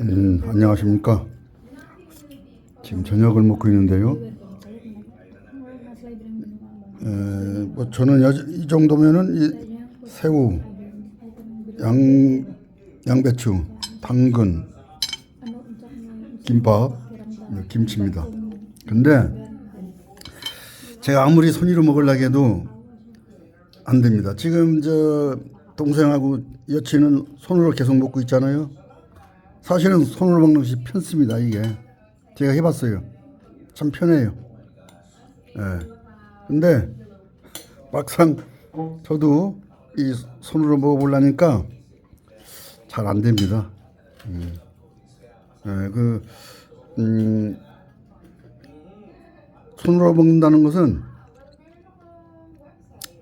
음, 안녕하십니까. 지금 저녁을 먹고 있는데요. 에, 뭐 저는 여, 이 정도면은 이 새우, 양, 양배추, 당근, 김밥, 김치입니다. 근데 제가 아무리 손으로 먹으려고 해도 안 됩니다. 지금 저 동생하고 여친은 손으로 계속 먹고 있잖아요. 사실은 손으로 먹는 것이 편습니다. 이게 제가 해봤어요. 참 편해요. 예. 근데 막상 저도 이 손으로 먹어보려니까 잘 안 됩니다. 음. 예, 그 음, 손으로 먹는다는 것은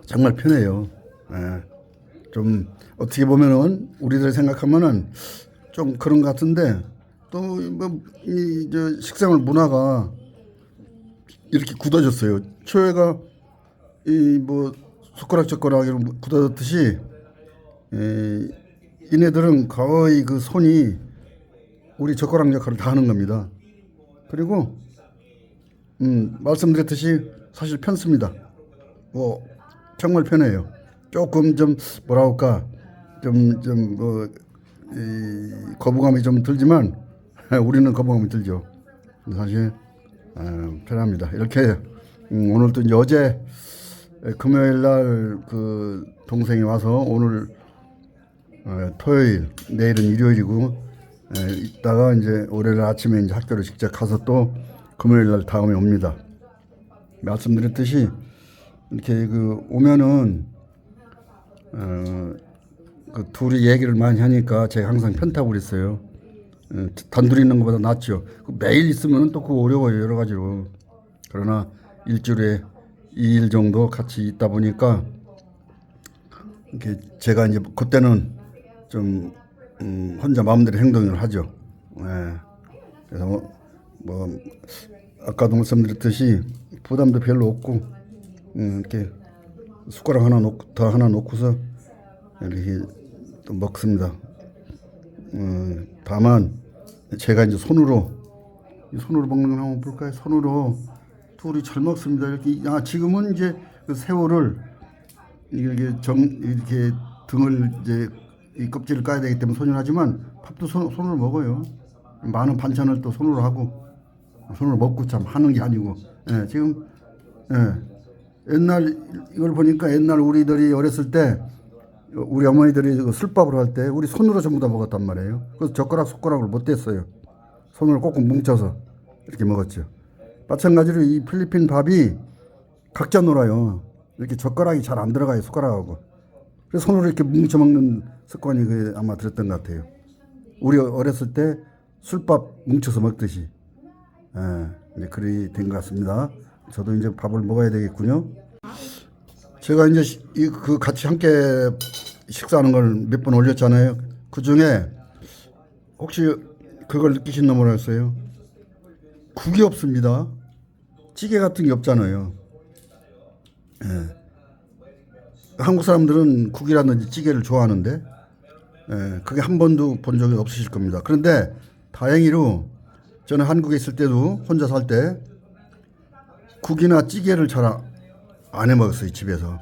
정말 편해요. 예. 좀 어떻게 보면은 우리들 생각하면은 좀 그런 것 같은데 또뭐이저 식생활 문화가 이렇게 굳어졌어요. 초회가 이 뭐 숟가락 젓가락 이런 굳어졌듯이 에, 이네들은 거의 그 손이 우리 젓가락 역할을 다 하는 겁니다. 그리고 음, 말씀드렸듯이 사실 편습니다. 뭐 정말 편해요. 조금 좀 뭐라 할까 좀좀뭐 이 거부감이 좀 들지만 우리는 거부감이 들죠. 사실 어, 편합니다. 이렇게 음, 오늘 또 어제 금요일 날 그 동생이 와서 오늘 어, 토요일 내일은 일요일이고 에, 이따가 이제 월요일 아침에 이제 학교를 직접 가서 또 금요일 날 다음에 옵니다. 말씀드렸듯이 이렇게 그 오면은 어, 그 둘이 얘기를 많이 하니까 제가 항상 편타고 그랬어요. 어, 단둘이 있는 것보다 낫죠. 그 매일 있으면 또 그거 어려워요 여러 가지로. 그러나 일주일에 2일 정도 같이 있다 보니까 이렇게 제가 이제 그때는 좀 음, 혼자 마음대로 행동을 하죠. 예. 그래서 뭐, 뭐 아까도 말씀드렸듯이 부담도 별로 없고 음, 이렇게 숟가락 하나 놓고 더 하나 놓고서 이렇게 또 먹습니다. 음, 다만 제가 이제 손으로 이 손으로 먹는 거 한번 볼까요? 손으로 둘이 잘 먹습니다. 이렇게 아 지금은 이제 그 새우를 이렇게 정 이렇게 등을 이제 이 껍질을 까야 되기 때문에 손으로 하지만 밥도 손, 손으로 먹어요. 많은 반찬을 또 손으로 하고 손으로 먹고 참 하는 게 아니고 예, 지금 예, 옛날 이걸 보니까 옛날 우리들이 어렸을 때 우리 어머니들이 그 술밥을 할 때 우리 손으로 전부 다 먹었단 말이에요. 그래서 젓가락 숟가락을 못 댔어요. 손으로 꼭꼭 뭉쳐서 이렇게 먹었죠. 마찬가지로 이 필리핀 밥이 각자 놀아요. 이렇게 젓가락이 잘 안 들어가요 숟가락하고. 그래서 손으로 이렇게 뭉쳐 먹는 습관이 그 아마 들었던 것 같아요. 우리 어렸을 때 술밥 뭉쳐서 먹듯이. 예, 그리 된 것 같습니다. 저도 이제 밥을 먹어야 되겠군요. 제가 이제 시- 이- 그 같이 함께 식사하는 걸 몇 번 올렸잖아요. 그 중에 혹시 그걸 느끼신 분 모르겠어요. 국이 없습니다. 찌개 같은 게 없잖아요. 예. 한국 사람들은 국이라든지 찌개를 좋아하는데 예, 그게 한 번도 본 적이 없으실 겁니다. 그런데 다행히로 저는 한국에 있을 때도 혼자 살 때 국이나 찌개를 잘 안 해 먹었어요 집에서.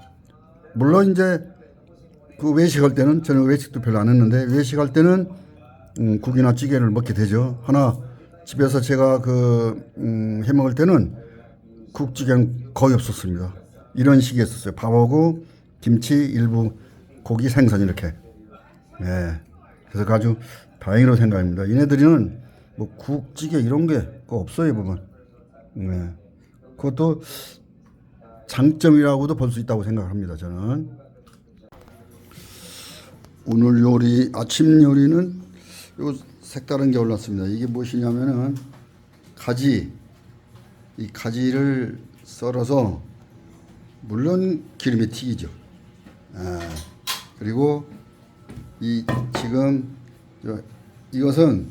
물론 이제 그 외식할 때는 저는 외식도 별로 안 했는데 외식할 때는 음, 국이나 찌개를 먹게 되죠. 하나 집에서 제가 그 음, 해 먹을 때는 국찌개는 거의 없었습니다. 이런 식이었어요. 밥하고 김치 일부 고기 생선 이렇게. 예. 그래서 아주 다행이라고 생각합니다. 얘네들은 뭐 국찌개 이런 게 없어요 보면. 예. 그것도 장점이라고도 볼 수 있다고 생각합니다. 저는. 오늘 요리 아침 요리는 요 색다른 게 올랐습니다. 이게 무엇이냐면은 가지 이 가지를 썰어서 물론 기름에 튀기죠. 아, 그리고 이 지금 저 이것은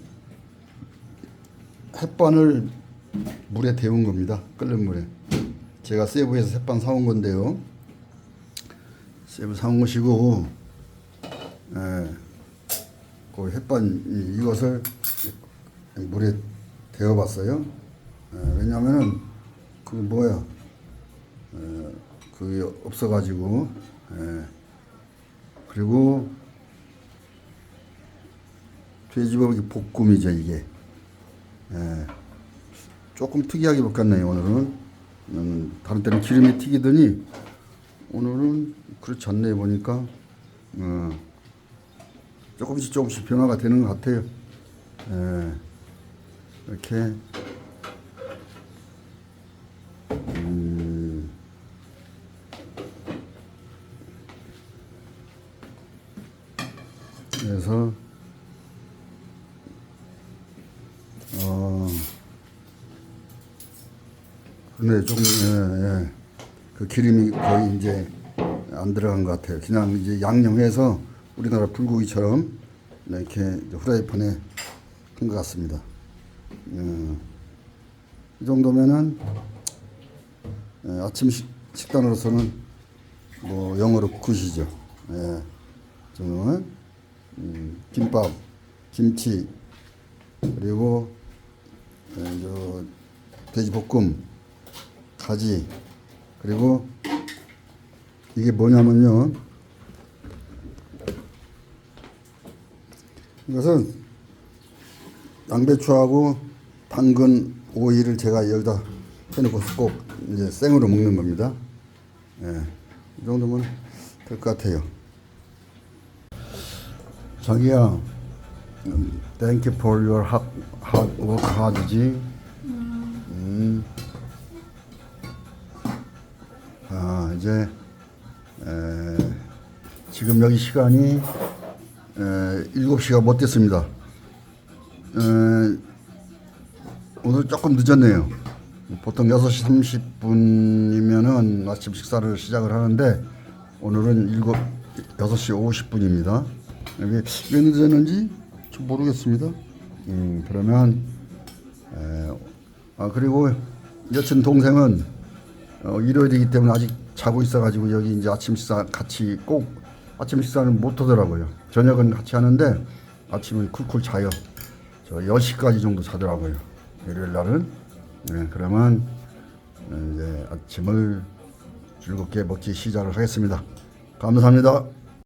햇반을 물에 데운 겁니다. 끓는 물에. 제가 세부에서 햇반 사온 건데요. 세부 사온 것이고 예. 그 햇반 이- 이것을 물에 데워봤어요. 예, 왜냐하면은 그 뭐야 에, 그게 없어가지고 예. 그리고 돼지고기 볶음이죠 이게 예. 조금 특이하게 볶았네요 오늘은 음, 다른 때는 기름이 튀기더니 오늘은 그렇지 않네 보니까 어, 조금씩 조금씩 변화가 되는 것 같아요 예. 이렇게 음, 그래서 어 근데 조금 예, 예. 그 기름이 거의 이제 안 들어간 것 같아요. 그냥 이제 양념해서 우리나라 불고기처럼 이렇게 이제 후라이팬에 한것 같습니다. 예. 이 정도면은 예, 아침 식, 식단으로서는 뭐 영어로 굿이죠. 예. 저는 음, 김밥, 김치 그리고 돼지볶음, 가지 그리고 이게 뭐냐면요. 이것은 양배추하고 당근, 오이를 제가 여기다 해놓고 꼭 이제 생으로 먹는 겁니다. 예, 이 정도면 될 것 같아요. 자기야, 음, thank you for your hard, hard work hard지. 음. 아 이제 에, 지금 여기 시간이 에, 7시가 못 됐습니다. 에, 오늘 조금 늦었네요. 보통 6시 30분이면은 아침 식사를 시작을 하는데 오늘은 7, 6시 50분입니다. 왜, 왜 늦었는지 좀 모르겠습니다. 음, 그러면 에, 아 그리고 여친 동생은 어, 일요일이기 때문에 아직 자고 있어가지고 여기 이제 아침 식사 같이 꼭 아침 식사는 못 하더라고요. 저녁은 같이 하는데 아침은 쿨쿨 자요. 저 10시까지 정도 자더라고요. 일요일 날은. 네, 그러면 어, 이제 아침을 즐겁게 먹기 시작을 하겠습니다. 감사합니다.